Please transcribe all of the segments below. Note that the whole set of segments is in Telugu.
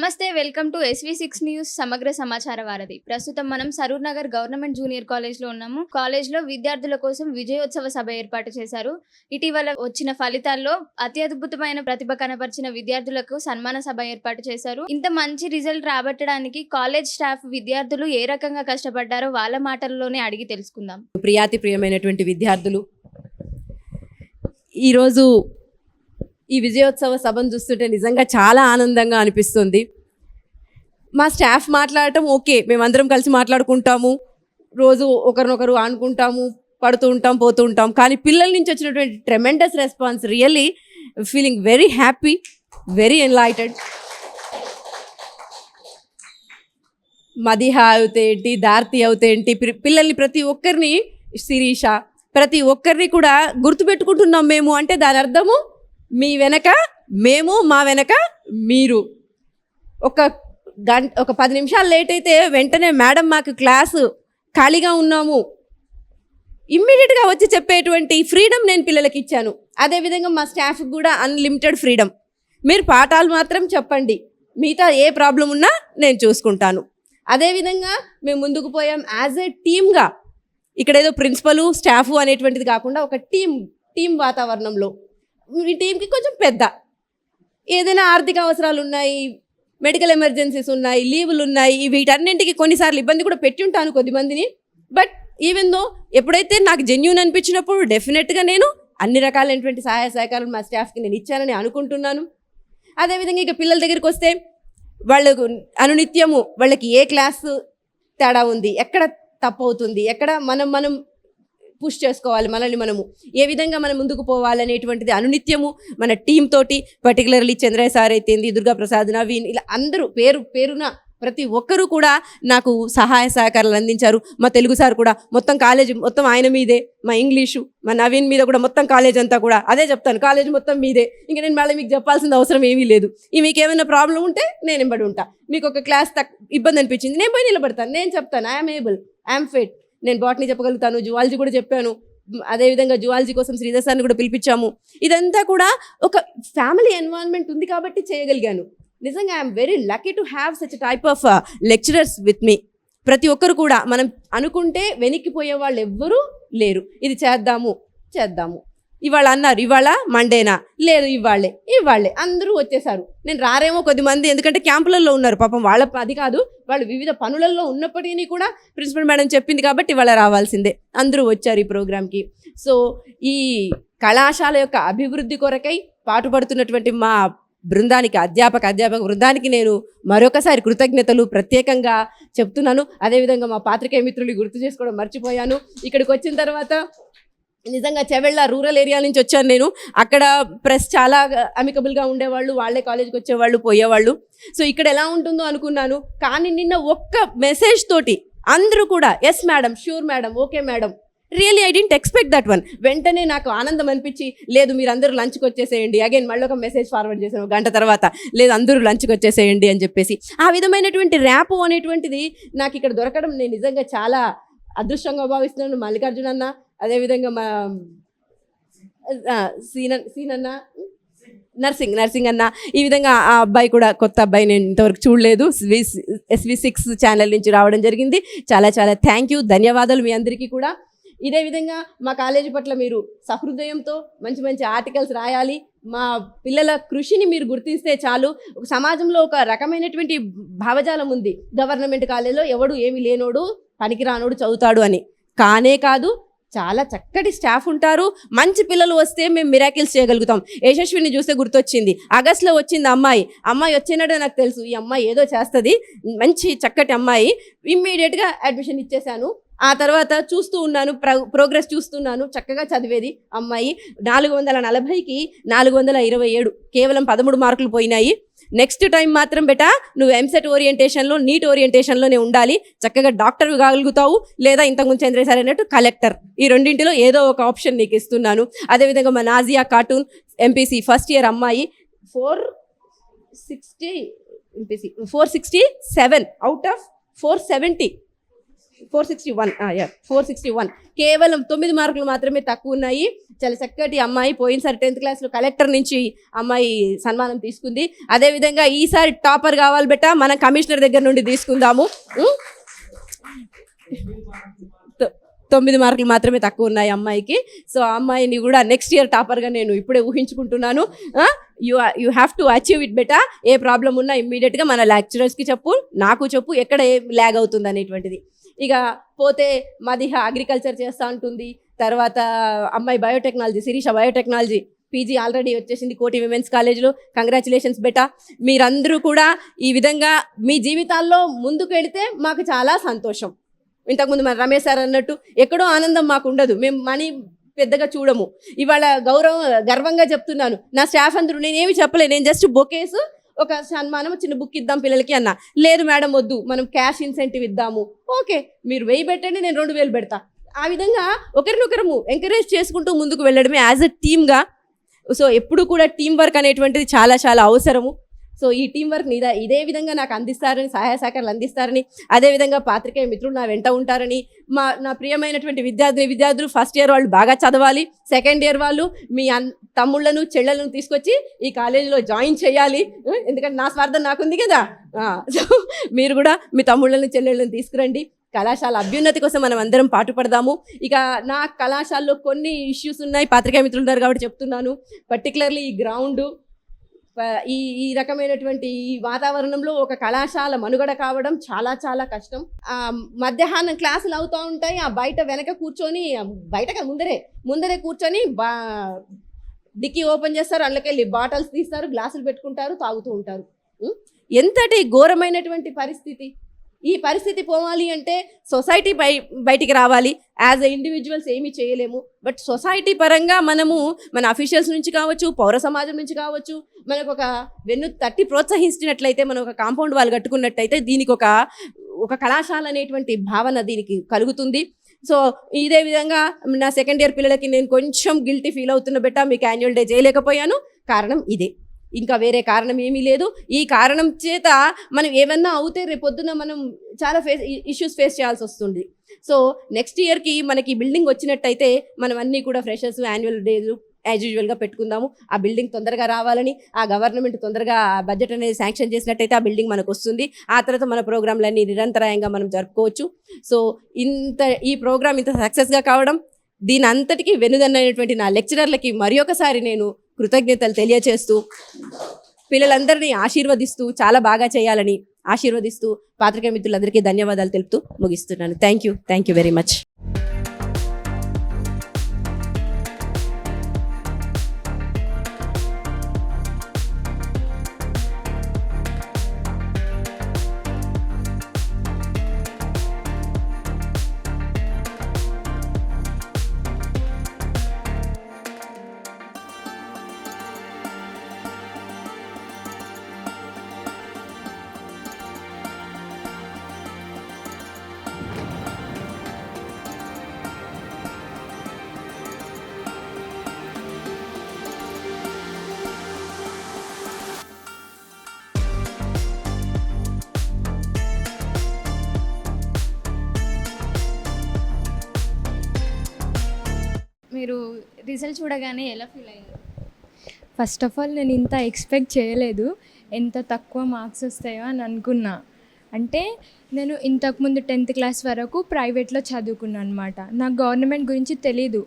నమస్తే welcome to S V six news సమగ్ర సమాచార వారధి. ప్రస్తుతం మనం సరూర్ నగర్ గవర్నమెంట్ జూనియర్ కాలేజ్లో ఉన్నాము. కాలేజ్లో విద్యార్థుల కోసం విజయోత్సవ సభ ఏర్పాటు చేశారు. ఇటీవల వచ్చిన ఫలితాల్లో అత్యద్భుతమైన ప్రతిభ కనపరిచిన విద్యార్థులకు సన్మాన సభ ఏర్పాటు చేశారు. ఇంత మంచి రిజల్ట్ రాబట్టడానికి కాలేజ్ స్టాఫ్ విద్యార్థులు ఏ రకంగా కష్టపడ్డారో వాళ్ళ మాటల్లోనే అడిగి తెలుసుకుందాం. ప్రియాతి ప్రియమైనటువంటి విద్యార్థులు ఈరోజు ఈ విజయోత్సవ సభను చూస్తుంటే నిజంగా చాలా ఆనందంగా అనిపిస్తుంది. మా స్టాఫ్ మాట్లాడటం ఓకే మేమందరం కలిసి మాట్లాడుకుంటాము. రోజు ఒకరినొకరు ఆనుకుంటాము పడుతూ ఉంటాం పోతూ ఉంటాం. కానీ పిల్లల నుంచి వచ్చినటువంటి tremendous response really feeling very happy very enlightened Madiha అవుతేంటి దార్తి అవుతేంటి పిల్లల్ని ప్రతి ఒక్కరిని శిరీష ప్రతి ఒక్కరిని కూడా గుర్తుపెట్టుకుంటున్నాం మేము. అంటే దాని అర్థము మీ వెనక మేము మా వెనక మీరు. ఒక గంట ఒక పది నిమిషాలు లేట్ అయితే వెంటనే మేడం మాకు క్లాసు ఖాళీగా ఉన్నాము. ఇమ్మీడియట్గా వచ్చి చెప్పేటువంటి ఫ్రీడమ్ నేను పిల్లలకి ఇచ్చాను. అదేవిధంగా మా స్టాఫ్కి కూడా అన్లిమిటెడ్ ఫ్రీడమ్. మీరు పాఠాలు మాత్రం చెప్పండి. మిగతా ఏ ప్రాబ్లం ఉన్నా నేను చూసుకుంటాను. అదేవిధంగా మేము ముందుకు పోయాం యాజ్ ఏ టీమ్గా. ఇక్కడ ఏదో ప్రిన్సిపల్ స్టాఫ్ అనేటువంటిది కాకుండా ఒక టీం టీం వాతావరణంలో. ఈ టీంకి కొంచెం పెద్ద. ఏదైనా ఆర్థిక అవసరాలు ఉన్నాయి మెడికల్ ఎమర్జెన్సీస్ ఉన్నాయి లీవులు ఉన్నాయి వీటన్నింటికి కొన్నిసార్లు ఇబ్బంది కూడా పెట్టి ఉంటాను కొద్దిమందిని. బట్ ఈవెన్ దో ఎప్పుడైతే నాకు జెన్యున్ అనిపించినప్పుడు డెఫినెట్గా నేను అన్ని రకాలైనటువంటి సహాయ సహకారాలు మా స్టాఫ్కి నేను ఇచ్చానని అనుకుంటున్నాను. అదేవిధంగా ఇక పిల్లల దగ్గరికి వస్తే వాళ్ళకు అనునిత్యము వాళ్ళకి ఏ క్లాస్ తేడా ఉంది ఎక్కడ తప్పు అవుతుంది ఎక్కడ మనం మనం పుష్ చేసుకోవాలి మనల్ని మనము. ఏ విధంగా మనం ముందుకు పోవాలనేటువంటిది అనునిత్యము మన టీం తోటి పర్టికులర్లీ చంద్రయ్య సార్ అయితేంది దుర్గా ప్రసాద్ నవీన్ ఇలా అందరూ పేరు పేరున ప్రతి ఒక్కరూ కూడా నాకు సహాయ సహకారాలు అందించారు. మా తెలుగు సార్ కూడా మొత్తం కాలేజ్ మొత్తం ఆయన మీదే మా ఇంగ్లీషు మా నవీన్ మీద కూడా మొత్తం కాలేజ్ అంతా కూడా అదే చెప్తాను కాలేజ్ మొత్తం మీదే. ఇంకా నేను మళ్ళీ మీకు చెప్పాల్సిన అవసరం ఏమీ లేదు. ఈ మీకు ఏమైనా ప్రాబ్లం ఉంటే నేను ఎంబడి ఉంటా. మీకు ఒక క్లాస్ తక్ ఇబ్బంది అనిపించింది నేను పోయి నిలబడతాను నేను చెప్తాను ఐఎమ్ ఏబుల్ ఐఎమ్ ఫిట్ నేను బాటనీ చెప్పగలుగుతాను జువాలజీ కూడా చెప్పాను. అదేవిధంగా జువాలజీ కోసం శ్రీధర్ సార్ని కూడా పిలిపించాము. ఇదంతా కూడా ఒక ఫ్యామిలీ ఎన్వైరన్మెంట్ ఉంది కాబట్టి చేయగలిగాను. నిజంగా I'm very lucky to have such type of lecturers with me. ప్రతి ఒక్కరు కూడా మనం అనుకుంటే వెనక్కిపోయే వాళ్ళు ఎవ్వరూ లేరు. ఇది చేద్దాము చేద్దాము. ఇవాళ అన్నారు ఇవాళ మండేనా? లేదు ఇవాళ్ళే ఇవాళ్ళే అందరూ వచ్చేసారు. నేను రారేమో కొద్దిమంది ఎందుకంటే క్యాంపులలో ఉన్నారు. పాపం వాళ్ళ అది కాదు వాళ్ళు వివిధ పనులలో ఉన్నప్పటికీ కూడా ప్రిన్సిపల్ మేడం చెప్పింది కాబట్టి ఇవాళ రావాల్సిందే. అందరూ వచ్చారు ఈ ప్రోగ్రామ్కి సో ఈ కళాశాల యొక్క అభివృద్ధి కొరకై పాటుపడుతున్నటువంటి మా బృందానికి అధ్యాపక అధ్యాపక బృందానికి నేను మరొకసారి కృతజ్ఞతలు ప్రత్యేకంగా చెప్తున్నాను. అదేవిధంగా మా పాత్రికేయ మిత్రులు గుర్తు చేసుకోవడం మర్చిపోయాను. ఇక్కడికి వచ్చిన తర్వాత నిజంగా చెవెళ్ళ రూరల్ ఏరియా నుంచి వచ్చాను నేను. అక్కడ ప్రెస్ చాలా అమికబుల్గా ఉండేవాళ్ళు వాళ్ళే కాలేజ్కి వచ్చేవాళ్ళు పోయేవాళ్ళు. సో ఇక్కడ ఎలా ఉంటుందో అనుకున్నాను. కానీ నిన్న ఒక్క మెసేజ్ తోటి అందరూ కూడా yes madam sure madam okay madam really I didn't expect that one వెంటనే నాకు ఆనందం అనిపించి లేదు మీరు అందరూ లంచ్కి వచ్చేసేయండి. అగైన్ మళ్ళీ ఒక మెసేజ్ ఫార్వర్డ్ చేశాను ఒక గంట తర్వాత. లేదు అందరూ లంచ్కి వచ్చేసేయండి అని చెప్పేసి. ఆ విధమైనటువంటి ర్యాపు అనేటువంటిది నాకు ఇక్కడ దొరకడం నేను నిజంగా చాలా అదృష్టంగా భావిస్తున్నాను మల్లికార్జున అన్న అదేవిధంగా మా సీన సీన్ అన్న నర్సింగ్ నర్సింగ్ అన్న. ఈ విధంగా ఆ అబ్బాయి కూడా కొత్త అబ్బాయి నేను ఇంతవరకు చూడలేదు. ఎస్వి సిక్స్ ఛానల్ నుంచి రావడం జరిగింది. చాలా చాలా థ్యాంక్ యూ. ధన్యవాదాలు మీ అందరికీ కూడా. ఇదే విధంగా మా కాలేజీ పట్ల మీరు సహృదయంతో మంచి మంచి ఆర్టికల్స్ రాయాలి. మా పిల్లల కృషిని మీరు గుర్తిస్తే చాలు. సమాజంలో ఒక రకమైనటువంటి భావజాలం ఉంది. గవర్నమెంట్ కాలేజీలో ఎవడు ఏమి లేనోడు పనికిరానోడు చదువుతాడు అని. కానే కాదు చాలా చక్కటి స్టాఫ్ ఉంటారు. మంచి పిల్లలు వస్తే మేము మిరాకిల్స్ చేయగలుగుతాం. యశస్విని చూస్తే గుర్తొచ్చింది. ఆగస్ట్లో వచ్చింది అమ్మాయి. అమ్మాయి వచ్చినట్టు నాకు తెలుసు. ఈ అమ్మాయి ఏదో చేస్తుంది. మంచి చక్కటి అమ్మాయి. ఇమ్మీడియట్గా అడ్మిషన్ ఇచ్చేశాను. ఆ తర్వాత చూస్తూ ఉన్నాను ప్ర ప్రోగ్రెస్ చూస్తున్నాను. చక్కగా చదివేది అమ్మాయి. నాలుగు వందల నలభైకి నాలుగు వందల ఇరవై ఏడు. కేవలం పదమూడు మార్కులు పోయినాయి. నెక్స్ట్ టైం మాత్రం బెట నువ్వు ఎంసెట్ ఓరియంటేషన్లో నీట్ ఓరియంటేషన్లోనే ఉండాలి. చక్కగా డాక్టర్ కాగలుగుతావు. లేదా ఇంతకుముందు ముందు సార్ అన్నట్టు కలెక్టర్ ఈ రెండింటిలో ఏదో ఒక ఆప్షన్ నీకు ఇస్తున్నాను. అదేవిధంగా మా నాజియా కార్టూన్ ఎంపీసీ ఫస్ట్ ఇయర్ అమ్మాయి. Four sixty MPC four sixty seven out of four seventy four sixty one four sixty one. కేవలం తొమ్మిది మార్కులు మాత్రమే తక్కువ ఉన్నాయి. చాలా చక్కటి అమ్మాయి పోయినసారి టెన్త్ క్లాస్లో కలెక్టర్ నుంచి అమ్మాయి సన్మానం తీసుకుంది. అదేవిధంగా ఈసారి టాపర్ కావాలి బెట్ట మనం కమిషనర్ దగ్గర నుండి తీసుకుందాము. తొమ్మిది మార్కులు మాత్రమే తక్కువ ఉన్నాయి అమ్మాయికి. సో ఆ అమ్మాయిని కూడా నెక్స్ట్ ఇయర్ టాపర్గా నేను ఇప్పుడే ఊహించుకుంటున్నాను. You you have to achieve it beta. ఏ ప్రాబ్లం ఉన్నా ఇమ్మీడియట్గా మన లెక్చరర్స్కి చెప్పు నాకు చెప్పు ఎక్కడ ఏ ల్యాగ్ అవుతుంది అనేటువంటిది. ఇక పోతే మదిహ అగ్రికల్చర్ చేస్తూ ఉంటుంది తర్వాత అమ్మాయి biotechnology Sirisha biotechnology PG already వచ్చేసింది కోటి విమెన్స్ కాలేజ్లో కంగ్రాచులేషన్స్ బెటా. మీరందరూ కూడా ఈ విధంగా మీ జీవితాల్లో ముందుకు వెళితే మాకు చాలా సంతోషం. ఇంతకుముందు మన రమేష్ సార్ అన్నట్టు ఎక్కడో ఆనందం మాకు ఉండదు. మేము మనీ పెద్దగా చూడము. ఇవాళ గౌరవం గర్వంగా చెప్తున్నాను. నా స్టాఫ్ అందరూ నేనేమి చెప్పలేదు నేను జస్ట్ బొకేస్ ఒక సన్మానం చిన్న బుక్ ఇద్దాం పిల్లలకి అన్న. లేదు మేడం వద్దు. మనం క్యాష్ ఇన్సెంటివ్ ఇద్దాము. ఓకే మీరు వెయ్యి పెట్టండి నేను రెండు వేలు పెడతా. ఆ విధంగా ఒకరినొకరము ఎంకరేజ్ చేసుకుంటూ ముందుకు వెళ్ళడమే యాజ్ అ టీమ్గా. సో ఎప్పుడు కూడా టీం వర్క్ అనేటువంటిది చాలా చాలా అవసరము. సో ఈ టీం వర్క్ ఇదే ఇదే విధంగా నాకు అందిస్తారని సహాయ సహకారాలు అందిస్తారని అదేవిధంగా పాత్రికేయ మిత్రులు నా వెంట ఉంటారని మా నా ప్రియమైనటువంటి విద్యార్థి విద్యార్థులు ఫస్ట్ ఇయర్ వాళ్ళు బాగా చదవాలి సెకండ్ ఇయర్ వాళ్ళు మీ అన్ తమ్ముళ్ళను చెల్లెలను తీసుకొచ్చి ఈ కాలేజీలో జాయిన్ చేయాలి. ఎందుకంటే నా స్వార్థం నాకుంది కదా. సో మీరు కూడా మీ తమ్ముళ్ళను చెల్లెళ్ళను తీసుకురండి. కళాశాల అభ్యున్నతి కోసం మనం అందరం పాటుపడదాము ఇక నా కళాశాలలో కొన్ని ఇష్యూస్ ఉన్నాయి పాత్రికేయ మిత్రులు ఉన్నారు కాబట్టి చెప్తున్నాను. పర్టికులర్లీ ఈ గ్రౌండ్ ఈ ఈ రకమైనటువంటి ఈ వాతావరణంలో ఒక కళాశాల మనుగడ కావడం చాలా చాలా కష్టం. మధ్యాహ్నం క్లాసులు అవుతూ ఉంటాయి. ఆ బయట వెనక కూర్చొని బయట ముందరే ముందరే కూర్చొని బా డిక్కీ ఓపెన్ చేస్తారు. అందులోకెళ్ళి బాటిల్స్ తీస్తారు గ్లాసులు పెట్టుకుంటారు తాగుతూ ఉంటారు. ఎంతటి ఘోరమైనటువంటి పరిస్థితి. ఈ పరిస్థితి పోవాలి అంటే సొసైటీ బయ బయటికి రావాలి. యాజ్ ఎ ఇండివిజువల్స్ ఏమీ చేయలేము. బట్ సొసైటీ పరంగా మనము మన అఫీషియల్స్ నుంచి కావచ్చు పౌర సమాజం నుంచి కావచ్చు మనకు ఒక వెన్ను తట్టి ప్రోత్సహించినట్లయితే మనం ఒక కాంపౌండ్ వాళ్ళు కట్టుకున్నట్టయితే దీనికి ఒక ఒక కళాశాల అనేటువంటి భావన దీనికి కలుగుతుంది. సో ఇదే విధంగా నా సెకండ్ ఇయర్ పిల్లలకి నేను కొంచెం గిల్టీ ఫీల్ అవుతున్న బెట్ట మీకు యాన్యువల్ డే చేయలేకపోయాను. కారణం ఇదే. ఇంకా వేరే కారణం ఏమీ లేదు. ఈ కారణం చేత మనం ఏమన్నా అవుతే రేపొద్దున మనం చాలా ఫేస్ ఇష్యూస్ ఫేస్ చేయాల్సి వస్తుంది. సో నెక్స్ట్ ఇయర్కి మనకి బిల్డింగ్ వచ్చినట్టయితే మనం అన్నీ కూడా ఫ్రెషర్స్ యాన్యువల్ డేస్ యాజ్ యూజువల్గా పెట్టుకుందాము. ఆ బిల్డింగ్ తొందరగా రావాలని ఆ గవర్నమెంట్ తొందరగా బడ్జెట్ అనేది శాంక్షన్ చేసినట్టయితే ఆ బిల్డింగ్ మనకు వస్తుంది. ఆ తర్వాత మన ప్రోగ్రాంలన్నీ నిరంతరాయంగా మనం జరుపుకోవచ్చు. సో ఇంత ఈ ప్రోగ్రామ్ ఇంత సక్సెస్గా కావడం దీని అంతటికీ వెనుదన్నైనటువంటి నా లెక్చరర్లకి మరి ఒకసారి నేను కృతజ్ఞతలు తెలియచేస్తూ పిల్లలందరినీ ఆశీర్వదిస్తూ చాలా బాగా చేయాలని ఆశీర్వదిస్తూ పాత్రిక మిత్రులందరికీ ధన్యవాదాలు తెలుపుతూ ముగిస్తున్నాను. Thank you thank you very much result చూడగానే ఎలా ఫీల్ అయ్యారు? ఫస్ట్ ఆఫ్ ఆల్ నేను ఇంత ఎక్స్పెక్ట్ చేయలేదు. ఎంత తక్కువ మార్క్స్ వస్తాయో అని అనుకున్నా. అంటే నేను ఇంతకుముందు టెన్త్ క్లాస్ వరకు ప్రైవేట్లో చదువుకున్నాను అనమాట నాకు గవర్నమెంట్ గురించి తెలీదు.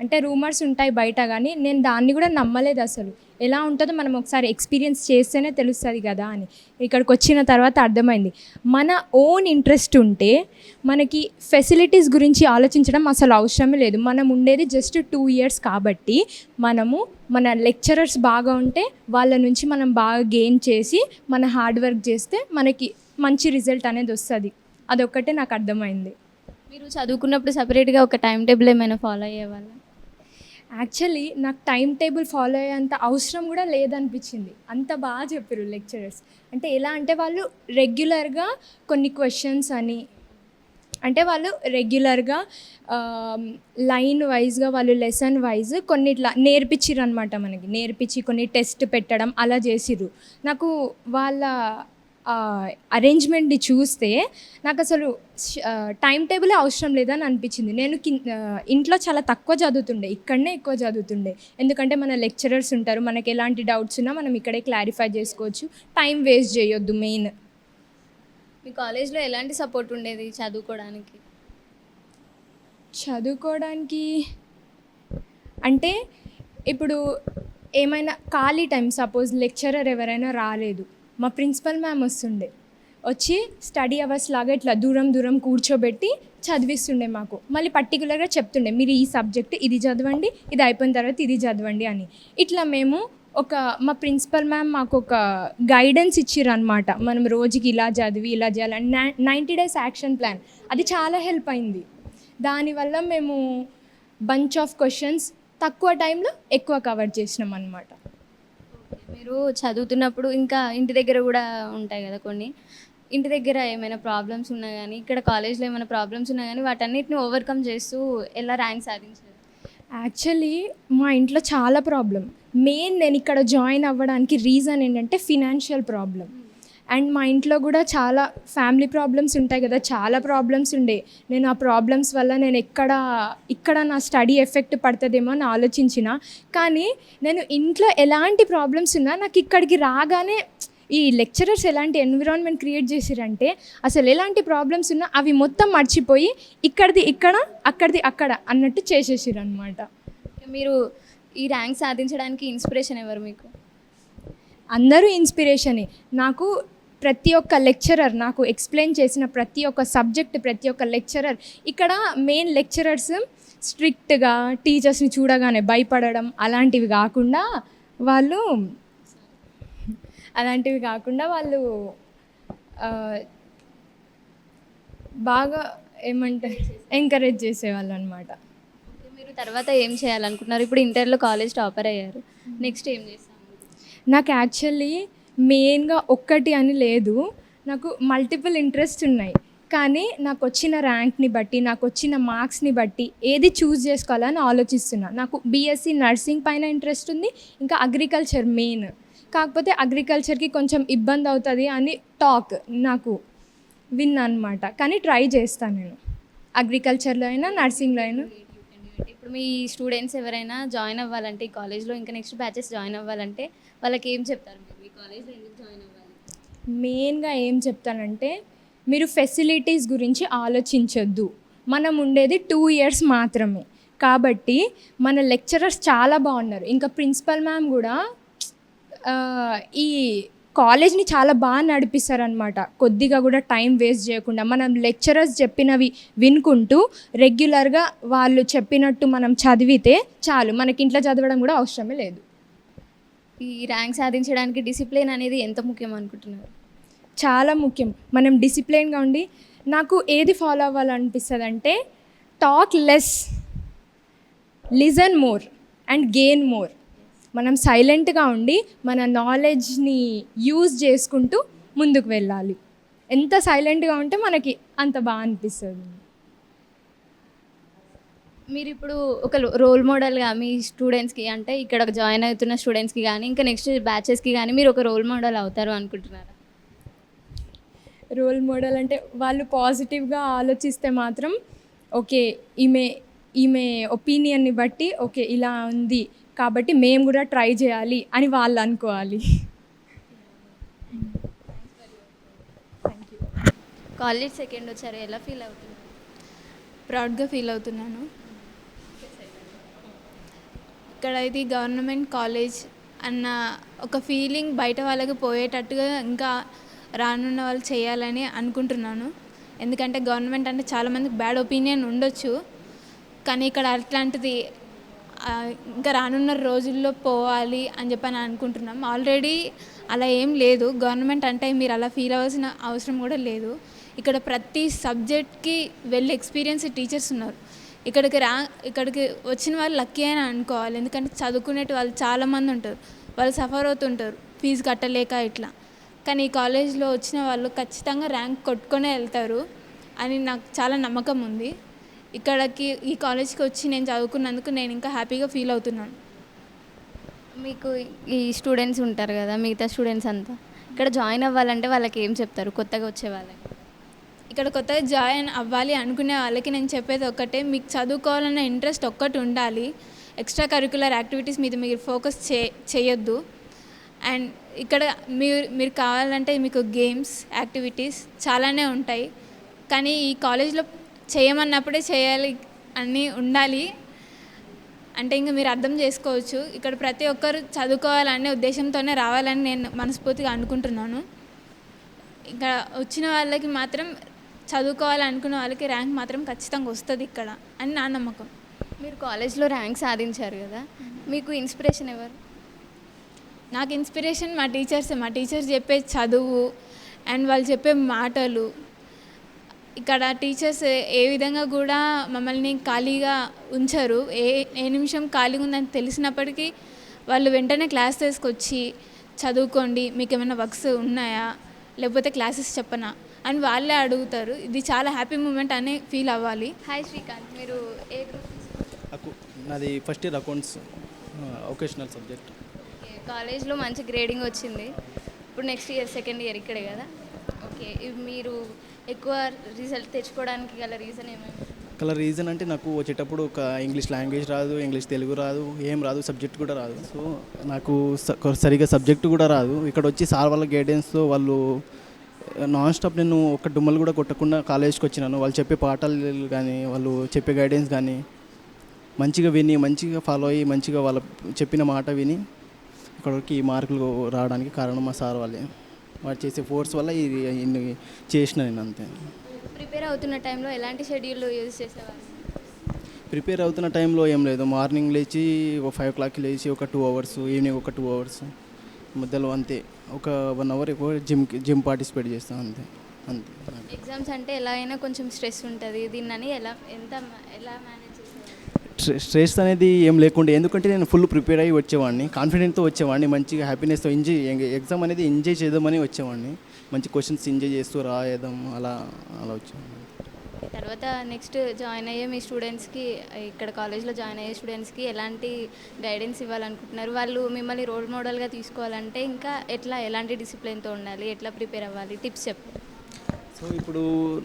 అంటే రూమర్స్ ఉంటాయి బయట కానీ నేను దాన్ని కూడా నమ్మలేదు అసలు. ఎలా ఉంటుందో మనం ఒకసారి ఎక్స్పీరియన్స్ చేస్తేనే తెలుస్తుంది కదా అని. ఇక్కడికి వచ్చిన తర్వాత అర్థమైంది. మన ఓన్ ఇంట్రెస్ట్ ఉంటే మనకి ఫెసిలిటీస్ గురించి ఆలోచించడం అసలు అవసరమే లేదు. మనం ఉండేది జస్ట్ టూ ఇయర్స్ కాబట్టి మనము మన లెక్చరర్స్ బాగా ఉంటే వాళ్ళ నుంచి మనం బాగా గెయిన్ చేసి మన హార్డ్ వర్క్ చేస్తే మనకి మంచి రిజల్ట్ అనేది వస్తుంది. అదొక్కటే నాకు అర్థమైంది. మీరు చదువుకున్నప్పుడు సపరేట్గా ఒక టైం టేబుల్ ఏమైనా ఫాలో అయ్యేవాళ్ళ? యాక్చువల్లీ నాకు టైం టేబుల్ ఫాలో అయ్యేంత అవసరం కూడా లేదనిపించింది. అంత బాగా చెప్పారు లెక్చరర్స్ అంటే ఎలా అంటే వాళ్ళు రెగ్యులర్గా కొన్ని క్వశ్చన్స్ అని అంటే వాళ్ళు రెగ్యులర్గా లైన్ వైజ్గా వాళ్ళు లెసన్ వైజ్ కొన్ని ఇట్లా నేర్పించిర్రు అనమాట మనకి. నేర్పించి కొన్ని టెస్ట్ పెట్టడం అలా చేసిర్రు. నాకు వాళ్ళ అరేంజ్మెంట్ని చూస్తే నాకు అసలు టైం టేబులే అవసరం లేదని అనిపించింది. నేను ఇంట్లో చాలా తక్కువ చదువుతుండే ఇక్కడనే ఎక్కువ చదువుతుండే. ఎందుకంటే మన లెక్చరర్స్ ఉంటారు మనకి ఎలాంటి డౌట్స్ ఉన్నా మనం ఇక్కడే క్లారిఫై చేసుకోవచ్చు. టైం వేస్ట్ చేయొద్దు మెయిన్ మీ కాలేజ్లో ఎలాంటి సపోర్ట్ ఉండేది చదువుకోవడానికి? చదువుకోవడానికి అంటే ఇప్పుడు ఏమైనా ఖాళీ టైం సపోజ్ లెక్చరర్ ఎవరైనా రాలేదు. మా ప్రిన్సిపల్ మ్యామ్ వస్తుండే. వచ్చి స్టడీ అవర్స్ లాగా ఇట్లా దూరం దూరం కూర్చోబెట్టి చదివిస్తుండే మాకు. మళ్ళీ పర్టికులర్గా చెప్తుండే మీరు ఈ సబ్జెక్ట్ ఇది చదవండి ఇది అయిపోయిన తర్వాత ఇది చదవండి అని. ఇట్లా మేము ఒక మా ప్రిన్సిపల్ మ్యామ్ మాకు ఒక గైడెన్స్ ఇచ్చిర్రు అనమాట మనం రోజుకి ఇలా చదివి ఇలా చేయాలని నైంటీ డేస్ యాక్షన్ ప్లాన్. అది చాలా హెల్ప్ అయింది. దానివల్ల మేము బంచ్ ఆఫ్ క్వశ్చన్స్ తక్కువ టైంలో ఎక్కువ కవర్ చేసినాం అనమాట మీరు చదువుతున్నప్పుడు ఇంకా ఇంటి దగ్గర కూడా ఉంటాయి కదా కొన్ని. ఇంటి దగ్గర ఏమైనా ప్రాబ్లమ్స్ ఉన్నా కానీ ఇక్కడ కాలేజ్లో ఏమైనా ప్రాబ్లమ్స్ ఉన్నా కానీ వాటన్నిటిని ఓవర్కమ్ చేస్తూ ఎలా ర్యాంక్ సాధించారు? యాక్చువల్లీ మా ఇంట్లో చాలా ప్రాబ్లం మెయిన్ నేను ఇక్కడ జాయిన్ అవ్వడానికి రీజన్ ఏంటంటే ఫినాన్షియల్ ప్రాబ్లం అండ్ మా ఇంట్లో కూడా చాలా ఫ్యామిలీ ప్రాబ్లమ్స్ ఉంటాయి కదా చాలా ప్రాబ్లమ్స్ ఉండే. నేను ఆ ప్రాబ్లమ్స్ వల్ల నేను ఎక్కడ ఇక్కడ నా స్టడీ ఎఫెక్ట్ పడుతుందేమో అని ఆలోచించిన. కానీ నేను ఇంట్లో ఎలాంటి ప్రాబ్లమ్స్ ఉన్నా నాకు ఇక్కడికి రాగానే ఈ లెక్చరర్స్ ఎలాంటి ఎన్విరాన్మెంట్ క్రియేట్ చేసిరంటే అసలు ఎలాంటి ప్రాబ్లమ్స్ ఉన్నా అవి మొత్తం మర్చిపోయి ఇక్కడిది ఇక్కడ అక్కడిది అక్కడ అన్నట్టు చేసేసారు అనమాట మీరు ఈ ర్యాంక్ సాధించడానికి ఇన్స్పిరేషన్ ఎవరు మీకు? అందరూ ఇన్స్పిరేషనే. నాకు ప్రతి ఒక్క లెక్చరర్ నాకు ఎక్స్ప్లెయిన్ చేసిన ప్రతి ఒక్క సబ్జెక్ట్ ప్రతి ఒక్క లెక్చరర్. ఇక్కడ మెయిన్ లెక్చరర్స్ స్ట్రిక్ట్గా టీచర్స్ని చూడగానే భయపడడం అలాంటివి కాకుండా వాళ్ళు అలాంటివి కాకుండా వాళ్ళు బాగా ఏమంటారు ఎంకరేజ్ చేసేవాళ్ళు అనమాట మీరు తర్వాత ఏం చేయాలనుకుంటున్నారు? ఇప్పుడు ఇంటర్లో కాలేజ్ టాపర్ అయ్యారు. నెక్స్ట్ ఏం చేస్తాము నాకు యాక్చువల్లీ మెయిన్గా ఒక్కటి అని లేదు. నాకు మల్టిపుల్ ఇంట్రెస్ట్ ఉన్నాయి. కానీ నాకు వచ్చిన ర్యాంక్ని బట్టి నాకు వచ్చిన మార్క్స్ని బట్టి ఏది చూస్ చేసుకోవాలని ఆలోచిస్తున్నాను నాకు బీఎస్సీ నర్సింగ్ పైన ఇంట్రెస్ట్ ఉంది ఇంకా అగ్రికల్చర్ మెయిన్. కాకపోతే అగ్రికల్చర్కి కొంచెం ఇబ్బంది అవుతుంది అని టాక్ నాకు విన్ అనమాట కానీ ట్రై చేస్తాను నేను. అగ్రికల్చర్లో అయినా నర్సింగ్లో అయినా. ఇప్పుడు మీ స్టూడెంట్స్ ఎవరైనా జాయిన్ అవ్వాలంటే ఈ కాలేజ్లో ఇంకా నెక్స్ట్ బ్యాచెస్ జాయిన్ అవ్వాలంటే వాళ్ళకి ఏం చెప్తారు? ఎందుకు జాయిన్ అవ్వాలి? మెయిన్గా ఏం చెప్తానంటే మీరు ఫెసిలిటీస్ గురించి ఆలోచించొద్దు. మనం ఉండేది టూ ఇయర్స్ మాత్రమే. కాబట్టి మన లెక్చరర్స్ చాలా బాగున్నారు. ఇంకా ప్రిన్సిపల్ మ్యామ్ కూడా ఈ కాలేజ్ని చాలా బాగా నడిపిస్తారనమాట కొద్దిగా కూడా టైం వేస్ట్ చేయకుండా మనం లెక్చరర్స్ చెప్పినవి వినుకుంటూ రెగ్యులర్గా వాళ్ళు చెప్పినట్టు మనం చదివితే చాలు. మనకి ఇంట్లో చదవడం కూడా అవసరమే లేదు. ఈ ర్యాంక్ సాధించడానికి డిసిప్లిన్ అనేది ఎంత ముఖ్యం అనుకుంటున్నారు? చాలా ముఖ్యం. మనం డిసిప్లిన్గా ఉండి నాకు ఏది ఫాలో అవ్వాలనిపిస్తుంది అంటే talk less listen more and gain more. మనం సైలెంట్గా ఉండి మన నాలెడ్జ్ని యూజ్ చేసుకుంటూ ముందుకు వెళ్ళాలి. ఎంత సైలెంట్గా ఉంటే మనకి అంత బాగా అనిపిస్తుంది. మీరు ఇప్పుడు ఒక రోల్ మోడల్గా మీ స్టూడెంట్స్కి అంటే ఇక్కడ జాయిన్ అవుతున్న స్టూడెంట్స్కి కానీ ఇంకా నెక్స్ట్ బ్యాచెస్కి కానీ మీరు ఒక రోల్ మోడల్ అవుతారు అనుకుంటున్నారా? రోల్ మోడల్ అంటే వాళ్ళు పాజిటివ్గా ఆలోచిస్తే మాత్రం ఓకే ఈమె ఈమె ఒపీనియన్ని బట్టి ఓకే ఇలా ఉంది కాబట్టి మేము కూడా ట్రై చేయాలి అని వాళ్ళు అనుకోవాలి. కాలేజ్ సెకండ్ వచ్చారు ఎలా ఫీల్ అవుతుంది? ప్రౌడ్గా ఫీల్ అవుతున్నాను. ఇక్కడ ఇది గవర్నమెంట్ కాలేజ్ అన్న ఒక ఫీలింగ్ బయట వాళ్ళకి పోయేటట్టుగా ఇంకా రానున్న వాళ్ళు చేయాలని అనుకుంటున్నాను. ఎందుకంటే గవర్నమెంట్ అంటే చాలామందికి బ్యాడ్ ఒపీనియన్ ఉండొచ్చు. కానీ ఇక్కడ అట్లాంటిది ఇంకా రానున్న రోజుల్లో పోవాలి అని చెప్పి అని అనుకుంటున్నాం. ఆల్రెడీ అలా ఏం లేదు. గవర్నమెంట్ అంటే మీరు అలా ఫీల్ అవ్వాల్సిన అవసరం కూడా లేదు. ఇక్కడ ప్రతి సబ్జెక్ట్కి వెళ్ళి ఎక్స్పీరియన్స్ టీచర్స్ ఉన్నారు. ఇక్కడికి రా ఇక్కడికి వచ్చిన వాళ్ళు లక్కీ అని అనుకోవాలి. ఎందుకంటే చదువుకునేటి వాళ్ళు చాలామంది ఉంటారు. వాళ్ళు సఫర్ అవుతుంటారు. ఫీజు కట్టలేక ఇట్లా. కానీ ఈ కాలేజ్లో వచ్చిన వాళ్ళు ఖచ్చితంగా ర్యాంక్ కొట్టుకొనే వెళ్తారు అని నాకు చాలా నమ్మకం ఉంది. ఇక్కడికి ఈ కాలేజ్కి వచ్చి నేను చదువుకున్నందుకు నేను ఇంకా హ్యాపీగా ఫీల్ అవుతున్నాను. మీకు ఈ స్టూడెంట్స్ ఉంటారు కదా మిగతా స్టూడెంట్స్ అంతా. ఇక్కడ జాయిన్ అవ్వాలంటే వాళ్ళకి ఏం చెప్తారు? కొత్తగా వచ్చే వాళ్ళకి? ఇక్కడ కొత్తగా జాయిన్ అవ్వాలి అనుకునే వాళ్ళకి నేను చెప్పేది ఒక్కటే మీకు చదువుకోవాలన్న ఇంట్రెస్ట్ ఒక్కటి ఉండాలి. ఎక్స్ట్రా కరికులర్ యాక్టివిటీస్ మీద మీరు ఫోకస్ చే చేయొద్దు. అండ్ ఇక్కడ మీరు మీరు కావాలంటే మీకు గేమ్స్ యాక్టివిటీస్ చాలానే ఉంటాయి. కానీ ఈ కాలేజ్లో చేయమన్నప్పుడే చేయాలి అన్నీ ఉండాలి. అంటే ఇంకా మీరు అర్థం చేసుకోవచ్చు. ఇక్కడ ప్రతి ఒక్కరు చదువుకోవాలనే ఉద్దేశంతోనే రావాలని నేను మనస్ఫూర్తిగా అనుకుంటున్నాను. ఇక్కడ వచ్చిన వాళ్ళకి మాత్రం చదువుకోవాలనుకున్న వాళ్ళకి ర్యాంక్ మాత్రం ఖచ్చితంగా వస్తుంది ఇక్కడ అని నా నమ్మకం. మీరు కాలేజ్లో ర్యాంక్ సాధించారు కదా మీకు ఇన్స్పిరేషన్ ఎవరు? నాకు ఇన్స్పిరేషన్ మా టీచర్స్ మా టీచర్స్ చెప్పే చదువు అండ్ వాళ్ళు చెప్పే మాటలు. ఇక్కడ టీచర్స్ ఏ విధంగా కూడా మమ్మల్ని ఖాళీగా ఉంచరు. ఏ ఏ నిమిషం ఖాళీగా ఉందని తెలిసినప్పటికీ వాళ్ళు వెంటనే క్లాస్ తీసుకొచ్చి చదువుకోండి మీకు ఏమైనా వర్క్స్ ఉన్నాయా? లేకపోతే క్లాసెస్ చెప్పనా? అని వాళ్ళే అడుగుతారు. ఇది చాలా హ్యాపీ మూమెంట్ అని ఫీల్ అవ్వాలి. హాయ్ శ్రీకాంత్. మీరు ఏ నాది first year accounts vocational subject okay కాలేజ్లో మంచి గ్రేడింగ్ వచ్చింది. ఇప్పుడు నెక్స్ట్ ఇయర్ సెకండ్ ఇయర్ ఇక్కడే కదా? ఓకే ఇవి మీరు ఎక్కువ రిజల్ట్ తెచ్చుకోవడానికి గల రీజన్ ఏమైనా కలర్ రీజన్ అంటే నాకు వచ్చేటప్పుడు ఒక ఇంగ్లీష్ లాంగ్వేజ్ రాదు ఇంగ్లీష్ తెలుగు రాదు ఏం రాదు సబ్జెక్ట్ కూడా రాదు. సో నాకు సరిగా సబ్జెక్ట్ కూడా రాదు. ఇక్కడ వచ్చి సార్ వాళ్ళ గైడెన్స్తో వాళ్ళు నాన్ స్టాప్ నేను ఒక డుమ్మలు కూడా కొట్టకుండా కాలేజ్కి వచ్చినాను. వాళ్ళు చెప్పే పాఠాలు కానీ వాళ్ళు చెప్పే గైడెన్స్ కానీ మంచిగా విని మంచిగా ఫాలో అయ్యి మంచిగా వాళ్ళ చెప్పిన మాట విని ఇక్కడికి ఈ మార్కులు రావడానికి కారణం మా సార్ వాళ్ళే. వాళ్ళు చేసే ఫోర్స్ వల్ల ఇది ఇన్ని చేసిన నేను అంతే. ప్రిపేర్ అవుతున్న టైంలో ఎలాంటి షెడ్యూల్ యూజ్ చేసేవారు? ప్రిపేర్ అవుతున్న టైంలో ఏం లేదు. మార్నింగ్ లేచి ఒక ఫైవ్ ఓ క్లాక్కి లేచి ఒక టూ అవర్స్ ఈవినింగ్ ఒక టూ అవర్స్ మధ్యలో అంతే. ఒక వన్ అవర్ ఎక్కువ జిమ్కి జిమ్ పార్టిసిపేట్ చేస్తాను అంతే అంతే. ఎగ్జామ్స్ అంటే ఎలా అయినా కొంచెం స్ట్రెస్ ఉంటుంది. దీన్ని ఎలా ఎంత ఎలా మేనేజ్ స్ట్రెస్ అనేది ఏం లేకుండే. ఎందుకంటే నేను ఫుల్ ప్రిపేర్ అయ్యి వచ్చేవాడిని. కాన్ఫిడెంట్తో వచ్చేవాడిని. మంచిగా హ్యాపీనెస్తో ఎంజాయ్ ఎగ్జామ్ అనేది ఎంజాయ్ చేద్దామని వచ్చేవాడిని. మంచి క్వశ్చన్స్ ఎంజాయ్ చేస్తూ రాయడం అలా అలా వచ్చేవాడిని. తర్వాత నెక్స్ట్ జాయిన్ అయ్యే మీ స్టూడెంట్స్కి ఇక్కడ కాలేజ్లో జాయిన్ అయ్యే స్టూడెంట్స్కి ఎలాంటి గైడెన్స్ ఇవ్వాలనుకుంటున్నారు? వాళ్ళు మిమ్మల్ని రోల్ మోడల్గా తీసుకోవాలంటే ఇంకా ఎట్లా ఎలాంటి డిసిప్లిన్తో ఉండాలి? ఎట్లా ప్రిపేర్ అవ్వాలి? టిప్స్ చెప్పు. సో ఇప్పుడు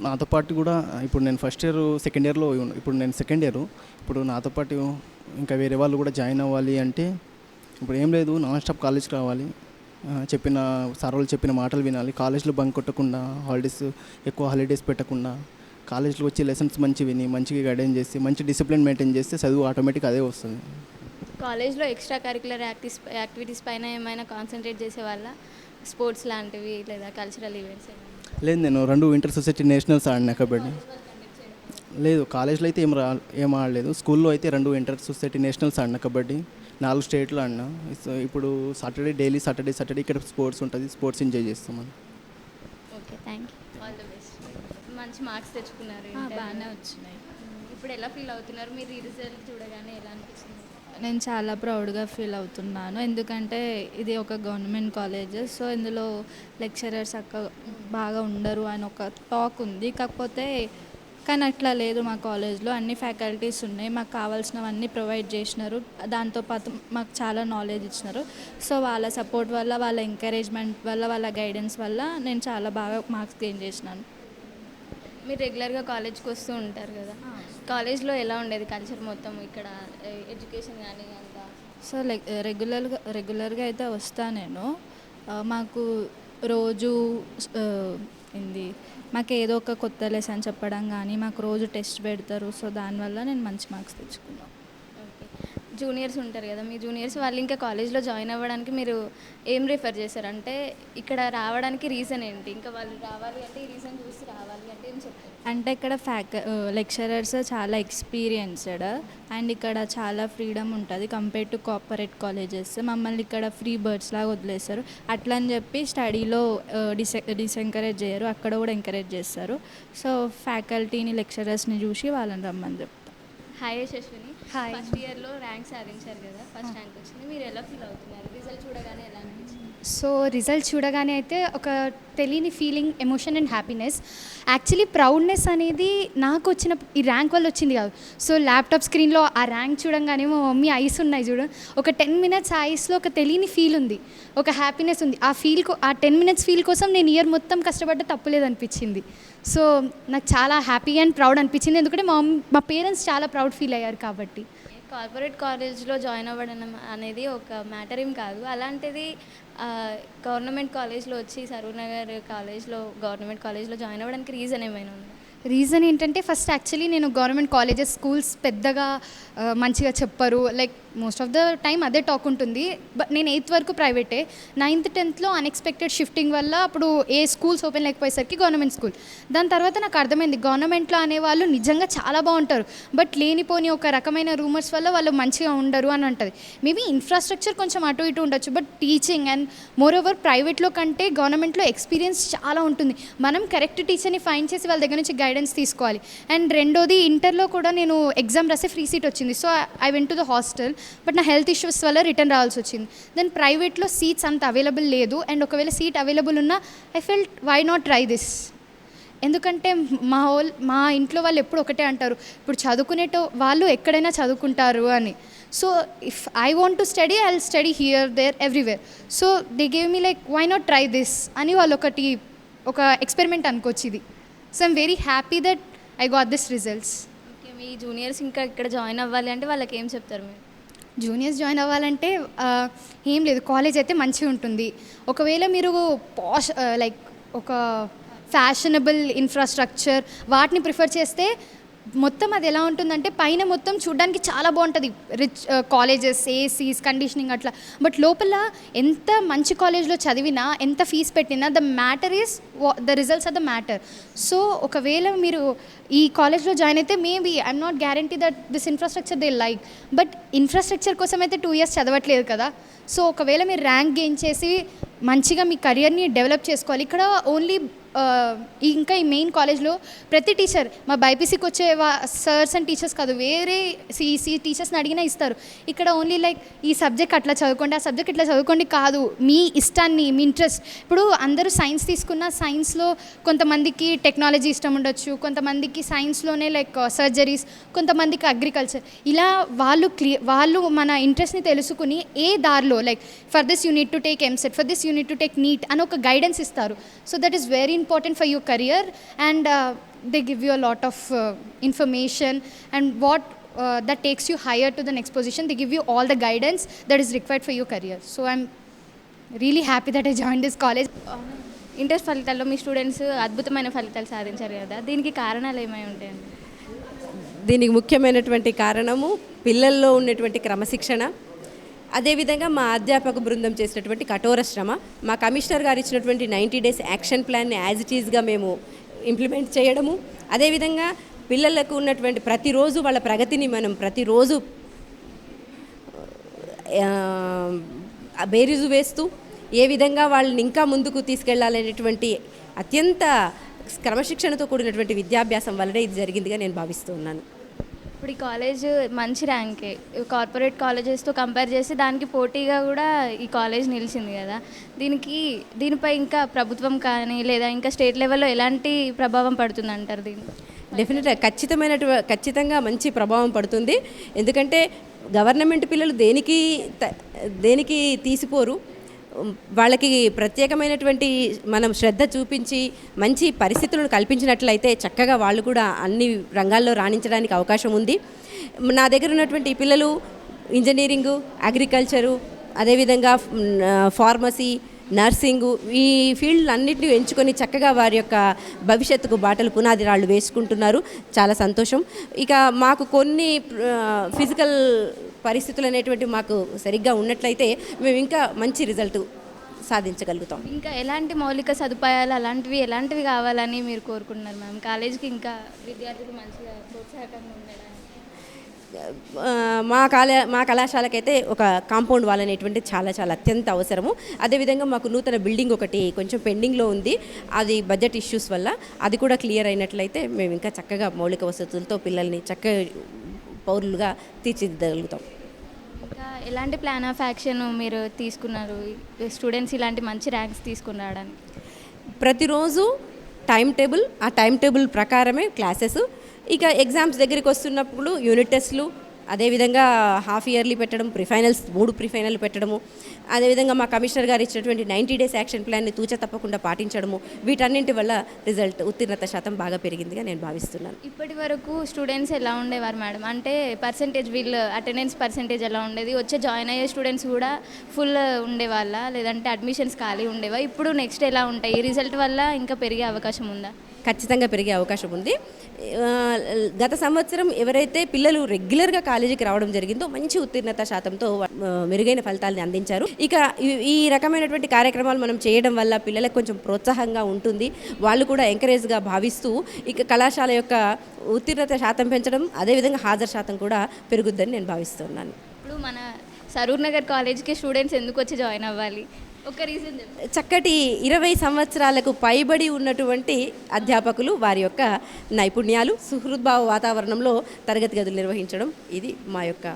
నాతో పాటు కూడా ఇప్పుడు నేను ఫస్ట్ ఇయర్ సెకండ్ ఇయర్లో ఇప్పుడు నేను సెకండ్ ఇయర్ ఇప్పుడు నాతో పాటు ఇంకా వేరే వాళ్ళు కూడా జాయిన్ అవ్వాలి అంటే ఇప్పుడు ఏం లేదు నాన్ స్టాప్ కాలేజ్కి రావాలి. చెప్పిన సార్ వాళ్ళు చెప్పిన మాటలు వినాలి. కాలేజ్లో బంక్ కొట్టకుండా హాలిడేస్ ఎక్కువ హాలిడేస్ పెట్టకుండా కాలేజ్లో వచ్చి లెసన్స్ మంచి విని మంచిగా గైడెన్స్ చేసి మంచి డిసిప్లిన్ మెయింటైన్ చేస్తే చదువు ఆటోమేటిక్ అదే వస్తుంది. కాలేజ్లో ఎక్స్ట్రా కరికులర్ యాక్టిస్ యాక్టివిటీస్ పైన ఏమైనా కాన్సన్ట్రేట్ చేసే వాళ్ళ? స్పోర్ట్స్ లాంటివి లేదా కల్చరల్ ఈవెంట్స్ లేదు నేను రెండు ఇంటర్ సొసైటీ నేషనల్స్ ఆడినా కబడ్డీ. లేదు కాలేజ్లో అయితే ఏం రా ఏం ఆడలేదు. స్కూల్లో అయితే రెండు ఇంటర్ సొసైటీ నేషనల్స్ ఆడినా కబడ్డీ నాలుగు స్టేట్లు ఆడినా. సో ఇప్పుడు సాటర్డే డైలీ సాటర్డే సాటర్డే ఇక్కడ స్పోర్ట్స్ ఉంటుంది స్పోర్ట్స్ ఎంజాయ్ చేస్తామని ఓకే థ్యాంక్ యూ మంచి మార్క్స్ తెచ్చుకున్నారు. బాగానే వచ్చినాయి. ఇప్పుడు ఎలా ఫీల్ అవుతున్నారు? మీరు ఈ రిజల్ట్ చూడగానే ఎలా అనిపించింది? నేను చాలా ప్రౌడ్గా ఫీల్ అవుతున్నాను. ఎందుకంటే ఇది ఒక గవర్నమెంట్ కాలేజ్ సో ఇందులో లెక్చరర్స్ అక్క బాగా ఉండరు అని ఒక టాక్ ఉంది. కాకపోతే కానీ అట్లా లేదు మా కాలేజ్లో. అన్ని ఫ్యాకల్టీస్ ఉన్నాయి. మాకు కావాల్సినవన్నీ ప్రొవైడ్ చేసినారు. దాంతోపాటు మాకు చాలా నాలెడ్జ్ ఇచ్చినారు. సో వాళ్ళ సపోర్ట్ వల్ల వాళ్ళ ఎంకరేజ్మెంట్ వల్ల వాళ్ళ గైడెన్స్ వల్ల నేను చాలా బాగా మార్క్స్ గెయిన్ చేసినాను. మీరు రెగ్యులర్గా కాలేజ్కి వస్తూ ఉంటారు కదా. కాలేజ్లో ఎలా ఉండేది కల్చర్ మొత్తం ఇక్కడ? ఎడ్యుకేషన్ కానీ అంతా? సో లైక్ రెగ్యులర్గా రెగ్యులర్గా అయితే వస్తా నేను. మాకు రోజు ఏంది మాకు ఏదో ఒక కొత్త లెసన్ చెప్పడం కానీ మాకు రోజు టెస్ట్ పెడతారు. సో దానివల్ల నేను మంచి మార్క్స్ తెచ్చుకున్నాను జూనియర్స్ ఉంటారు కదా మీ జూనియర్స్ వాళ్ళు ఇంకా కాలేజ్లో జాయిన్ అవ్వడానికి మీరు ఏం రిఫర్ చేశారు? అంటే ఇక్కడ రావడానికి రీజన్ ఏంటి? ఇంకా వాళ్ళు రావాలి అంటే ఈ రీజన్ చూసి రావాలి అంటే ఏం చెప్తారు అంటే ఇక్కడ ఫ్యాక లెక్చరర్స్ చాలా ఎక్స్పీరియన్స్డ్ అండ్ ఇక్కడ చాలా ఫ్రీడమ్ ఉంటుంది కంపేర్ టు కార్పొరేట్ కాలేజెస్ మమ్మల్ని ఇక్కడ ఫ్రీ బర్డ్స్ లాగా వదిలేస్తారు. అట్లా అని చెప్పి స్టడీలో డిస్ డిసెంకరేజ్ చేయరు. అక్కడ కూడా ఎంకరేజ్ చేస్తారు. సో ఫ్యాకల్టీని లెక్చరర్స్ని చూసి వాళ్ళని రమ్మని చెప్తారు హాయ్ యశస్విని హాయ్. ఫస్ట్ ఇయర్లో ర్యాంక్ సాధించారు కదా ఫస్ట్ ర్యాంక్ వచ్చింది. మీరు ఎలా ఫీల్ అవుతున్నారు? రిజల్ట్ చూడగానే ఎలా అనిపించింది? సో రిజల్ట్ చూడగానే అయితే ఒక తెలియని feeling emotion and happiness actually proudness అనేది నాకు వచ్చిన ఈ ర్యాంక్ వల్ల వచ్చింది కాదు. సో ల్యాప్టాప్ స్క్రీన్లో ఆ ర్యాంక్ చూడంగానే మా మమ్మీ ఐస్ ఉన్నాయి చూడు. ఒక టెన్ మినిట్స్ ఐస్లో ఒక తెలియని ఫీల్ ఉంది. ఒక హ్యాపీనెస్ ఉంది. ఆ ఫీల్ ఆ టెన్ మినిట్స్ ఫీల్ కోసం నేను ఇయర్ మొత్తం కష్టపడ్డ తప్పులేదు అనిపించింది. సో నాకు చాలా హ్యాపీ అండ్ ప్రౌడ్ అనిపించింది. ఎందుకంటే మా మా పేరెంట్స్ చాలా ప్రౌడ్ ఫీల్ అయ్యారు కాబట్టి. కార్పొరేట్ కాలేజ్లో జాయిన్ అవ్వడం అనేది ఒక మ్యాటర్ ఏం కాదు. అలాంటిది గవర్నమెంట్ కాలేజ్లో వచ్చి సరూనగర్ కాలేజ్లో గవర్నమెంట్ కాలేజ్లో జాయిన్ అవ్వడానికి రీజన్ ఏమైనా ఉంది? రీజన్ ఏంటంటే ఫస్ట్ యాక్చువల్లీ నేను గవర్నమెంట్ కాలేజెస్ స్కూల్స్ పెద్దగా మంచిగా చెప్పరు. Like most of the time అదే టాక్ ఉంటుంది. బట్ నేను ఎయిత్ వరకు ప్రైవేటే నైన్త్ టెన్త్లో అన్ఎక్స్పెక్టెడ్ షిఫ్టింగ్ వల్ల అప్పుడు ఏ స్కూల్స్ ఓపెన్ లేకపోయేసరికి గవర్నమెంట్ స్కూల్ దాని తర్వాత నాకు అర్థమైంది గవర్నమెంట్లో అనేవాళ్ళు నిజంగా చాలా బాగుంటారు. బట్ లేనిపోని ఒక రకమైన రూమర్స్ వల్ల వాళ్ళు మంచిగా ఉండరు అని అంటుంది. మేబీ ఇన్ఫ్రాస్ట్రక్చర్ కొంచెం అటు ఇటు ఉండొచ్చు but teaching and more over ప్రైవేట్లో కంటే గవర్నమెంట్లో ఎక్స్పీరియన్స్ చాలా ఉంటుంది. మనం కరెక్ట్ టీచర్ని ఫైన్ చేసి వాళ్ళ దగ్గర నుంచి గైడెన్స్ తీసుకోవాలి. అండ్ రెండోది ఇంటర్లో కూడా నేను ఎగ్జామ్ రాసే ఫ్రీ సీట్ వచ్చింది. So I went to the hostel but నా హెల్త్ ఇష్యూస్ వల్ల రిటర్న్ రావాల్సి వచ్చింది. దెన్ ప్రైవేట్లో సీట్స్ అంత అవైలబుల్ లేదు. అండ్ ఒకవేళ సీట్ అవైలబుల్ ఉన్నా I felt why not try this ఎందుకంటే మా వాళ్ళు మా ఇంట్లో వాళ్ళు ఎప్పుడు ఒకటే అంటారు ఇప్పుడు చదువుకునేటో వాళ్ళు ఎక్కడైనా చదువుకుంటారు అని. So if I want to study I study here there everywhere so they gave me like why not try this అని వాళ్ళు ఒకటి ఒక ఎక్స్పెరిమెంట్ అనుకోవచ్చు ఇది so I'm very happy that I got this results okay me juniors ఇంకా ఇక్కడ జాయిన్ అవ్వాలి అంటే వాళ్ళకి ఏం చెప్తారు మీరు? జూనియర్స్ జాయిన్ అవ్వాలంటే ఏం లేదు. కాలేజ్ అయితే మంచిగా ఉంటుంది. ఒకవేళ మీరు పాష్ లైక్ ఒక ఫ్యాషనబుల్ ఇన్ఫ్రాస్ట్రక్చర్ వాటిని ప్రిఫర్ చేస్తే మొత్తం అది ఎలా ఉంటుందంటే పైన మొత్తం చూడడానికి చాలా బాగుంటుంది. రిచ్ కాలేజెస్ ఏసీస్ కండిషనింగ్ అట్లా. బట్ లోపల ఎంత మంచి కాలేజ్లో చదివినా ఎంత ఫీజు పెట్టినా the matter is the results are the matter so ఒకవేళ మీరు ఈ కాలేజ్లో జాయిన్ అయితే maybe I'm not guarantee that this infrastructure they like but infrastructure కోసం అయితే టూ ఇయర్స్ చదవట్లేదు కదా. సో ఒకవేళ మీరు ర్యాంక్ గెయిన్ చేసి మంచిగా మీ కెరియర్ని డెవలప్ చేసుకోవాలి. ఇక్కడ ఓన్లీ ఇంకా ఈ మెయిన్ కాలేజ్లో ప్రతి టీచర్ మా బైపీసీకి వచ్చే సర్స్ అండ్ టీచర్స్ కాదు వేరే సిఈసి టీచర్స్ని అడిగినా ఇస్తారు. ఇక్కడ ఓన్లీ లైక్ ఈ సబ్జెక్ట్ అట్లా చదువుకోండి ఆ సబ్జెక్ట్ ఇట్లా చదువుకోండి కాదు. మీ ఇష్టాన్ని మీ ఇంట్రెస్ట్ ఇప్పుడు అందరూ సైన్స్ తీసుకున్న సైన్స్లో కొంతమందికి టెక్నాలజీ ఇష్టం ఉండొచ్చు కొంతమందికి సైన్స్లోనే లైక్ సర్జరీస్ కొంతమందికి అగ్రికల్చర్ ఇలా వాళ్ళు క్లియర్ వాళ్ళు మన ఇంట్రెస్ట్ని తెలుసుకుని ఏ దారిలో like for this unit to take EAMCET for this unit to take NEET అని ఒక గైడెన్స్ ఇస్తారు. So that is very important for your career and they give you a lot of information and what that takes you higher to the next position they give you all the guidance that is required for your career so i'm really happy that i joined this college inter ఫలితాల్లో మీ స్టూడెంట్స్ అద్భుతమైన ఫలితాలు సాధించారు కదా దీనికి కారణాలు ఏమై ఉంటాయండి దీనికి ముఖ్యమైనటువంటి కారణము పిల్లల్లో ఉన్నటువంటి క్రమశిక్షణ అదేవిధంగా మా అధ్యాపక బృందం చేసినటువంటి కఠోర శ్రమ మా కమిషనర్ గారు ఇచ్చినటువంటి నైంటీ డేస్ యాక్షన్ ప్లాన్ని యాజ్ ఇట్ ఈజ్గా మేము ఇంప్లిమెంట్ చేయడము. అదేవిధంగా పిల్లలకు ఉన్నటువంటి ప్రతిరోజు వాళ్ళ ప్రగతిని మనం ప్రతిరోజు బేరీజు వేస్తూ ఏ విధంగా వాళ్ళని ఇంకా ముందుకు తీసుకెళ్ళాలనేటువంటి అత్యంత క్రమశిక్షణతో కూడినటువంటి విద్యాభ్యాసం వల్లనే ఇది జరిగిందిగా నేను భావిస్తూ ఉన్నాను. ఇప్పుడు ఈ కాలేజ్ మంచి ర్యాంకే. కార్పొరేట్ కాలేజెస్తో కంపేర్ చేసి దానికి పోటీగా కూడా ఈ కాలేజ్ నిలిచింది కదా. దీనికి దీనిపై ఇంకా ప్రభుత్వం కానీ లేదా ఇంకా స్టేట్ లెవెల్లో ఎలాంటి ప్రభావం పడుతుంది అంటారు దీని డెఫినెట్గా ఖచ్చితమైన ఖచ్చితంగా మంచి ప్రభావం పడుతుంది. ఎందుకంటే గవర్నమెంట్ పిల్లలు దేనికి దేనికి తీసిపోరు? వాళ్ళకి ప్రత్యేకమైనటువంటి మనం శ్రద్ధ చూపించి మంచి పరిస్థితులను కల్పించినట్లయితే చక్కగా వాళ్ళు కూడా అన్ని రంగాల్లో రాణించడానికి అవకాశం ఉంది. నా దగ్గర ఉన్నటువంటి పిల్లలు ఇంజనీరింగు అగ్రికల్చరు అదేవిధంగా ఫార్మసీ నర్సింగు ఈ ఫీల్డ్ అన్నింటినీ ఎంచుకొని చక్కగా వారి యొక్క భవిష్యత్తుకు బాటలు పునాది రాళ్ళు వేసుకుంటున్నారు. చాలా సంతోషం. ఇక మాకు కొన్ని ఫిజికల్ పరిస్థితులు అనేటువంటివి మాకు సరిగ్గా ఉన్నట్లయితే మేము ఇంకా మంచి రిజల్ట్ సాధించగలుగుతాం. ఇంకా ఎలాంటి మౌలిక సదుపాయాలు అలాంటివి ఎలాంటివి కావాలని మీరు కోరుకుంటున్నారు మ్యామ్? కాలేజ్కి ఇంకా విద్యార్థులు మంచిగా ప్రోత్సాహకంగా ఉండడానికి. మా కాల మా కళాశాలకైతే ఒక కాంపౌండ్ వాల్ అనేటువంటి చాలా చాలా అత్యంత అవసరము. అదేవిధంగా మాకు నూతన బిల్డింగ్ ఒకటి కొంచెం పెండింగ్లో ఉంది. అది బడ్జెట్ ఇష్యూస్ వల్ల అది కూడా క్లియర్ అయినట్లయితే మేము ఇంకా చక్కగా మౌలిక వసతులతో పిల్లల్ని చక్కగా పౌరులుగా తీర్చిదిద్దగలుగుతాం. ఇంకా ఎలాంటి ప్లాన్ ఆఫ్ యాక్షన్ మీరు తీసుకున్నారు? స్టూడెంట్స్ ఇలాంటి మంచి ర్యాంక్స్ తీసుకుని రావడానికి ప్రతిరోజు టైం టేబుల్ ఆ టైం టేబుల్ ప్రకారమే క్లాసెస్ ఇక ఎగ్జామ్స్ దగ్గరికి వస్తున్నప్పుడు యూనిట్ టెస్ట్లు అదేవిధంగా హాఫ్ ఇయర్లీ పెట్టడం ప్రిఫైనల్స్ మూడు ప్రిఫైనల్ పెట్టడము అదేవిధంగా మా కమిషనర్ గారు ఇచ్చినటువంటి నైంటీ డేస్ యాక్షన్ ప్లాన్ని తూచ తప్పకుండా పాటించడము వీటన్నింటి వల్ల రిజల్ట్ ఉత్తీర్ణత శాతం బాగా పెరిగిందిగా నేను భావిస్తున్నాను. ఇప్పటి వరకు స్టూడెంట్స్ ఎలా ఉండేవారు మేడం? అంటే పర్సంటేజ్ వీళ్ళు అటెండెన్స్ పర్సంటేజ్ ఎలా ఉండేది? వచ్చే జాయిన్ అయ్యే స్టూడెంట్స్ కూడా ఫుల్ ఉండేవాళ్ళ? లేదంటే అడ్మిషన్స్ ఖాళీ ఉండేవా? ఇప్పుడు నెక్స్ట్ ఎలా ఉంటాయి? ఈ రిజల్ట్ వల్ల ఇంకా పెరిగే అవకాశం ఉందా? ఖచ్చితంగా పెరిగే అవకాశం ఉంది. గత సంవత్సరం ఎవరైతే పిల్లలు రెగ్యులర్గా కాలేజీకి రావడం జరిగిందో మంచి ఉత్తీర్ణత శాతంతో మెరుగైన ఫలితాలను అందించారు. ఇక ఈ- ఈ రకమైనటువంటి కార్యక్రమాలు మనం చేయడం వల్ల పిల్లలకు కొంచెం ప్రోత్సాహంగా ఉంటుంది. వాళ్ళు కూడా ఎంకరేజ్గా భావిస్తూ ఇక కళాశాల యొక్క ఉత్తీర్ణత శాతం పెంచడం అదేవిధంగా హాజరు శాతం కూడా పెరుగుద్దని నేను భావిస్తున్నాను. ఇప్పుడు మన సరూర్ నగర్ కాలేజ్కి స్టూడెంట్స్ ఎందుకు వచ్చి జాయిన్ అవ్వాలి? ఒక రీజన్ చక్కటి ఇరవై సంవత్సరాలకు పైబడి ఉన్నటువంటి అధ్యాపకులు వారి యొక్క నైపుణ్యాలు సుహృద్భావ వాతావరణంలో తరగతి గదులు నిర్వహించడం ఇది మా యొక్క